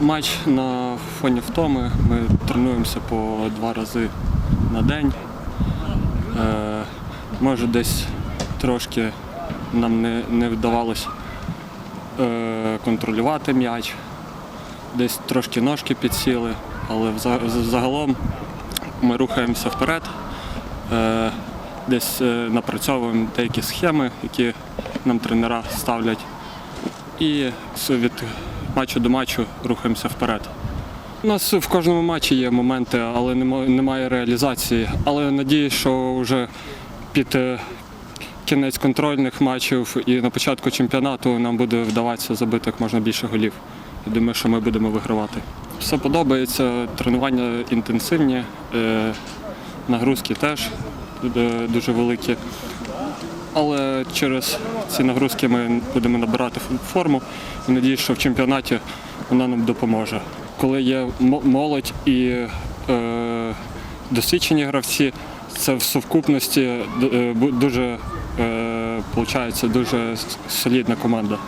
Матч на фоні втоми. Ми тренуємося по два рази на день. Е, може, десь трошки нам не, не вдавалося е, контролювати м'яч, десь трошки ножки підсіли, але загалом ми рухаємося вперед, е, десь е, напрацьовуємо деякі схеми, які нам тренера ставлять. І від матчу до матчу рухаємося вперед. У нас в кожному матчі є моменти, але немає реалізації. Але надію, що вже під е, кінець контрольних матчів і на початку чемпіонату нам буде вдаватися забити як можна більше голів. Я думаю, що ми будемо вигравати. Все подобається, тренування інтенсивні, е, нагрузки теж е, дуже великі. Але через ці нагрузки ми будемо набирати форму і надіюсь, що в чемпіонаті вона нам допоможе. Коли є молодь і е, досвідчені гравці, це в совкупності д- е, дуже, е, дуже солідна команда.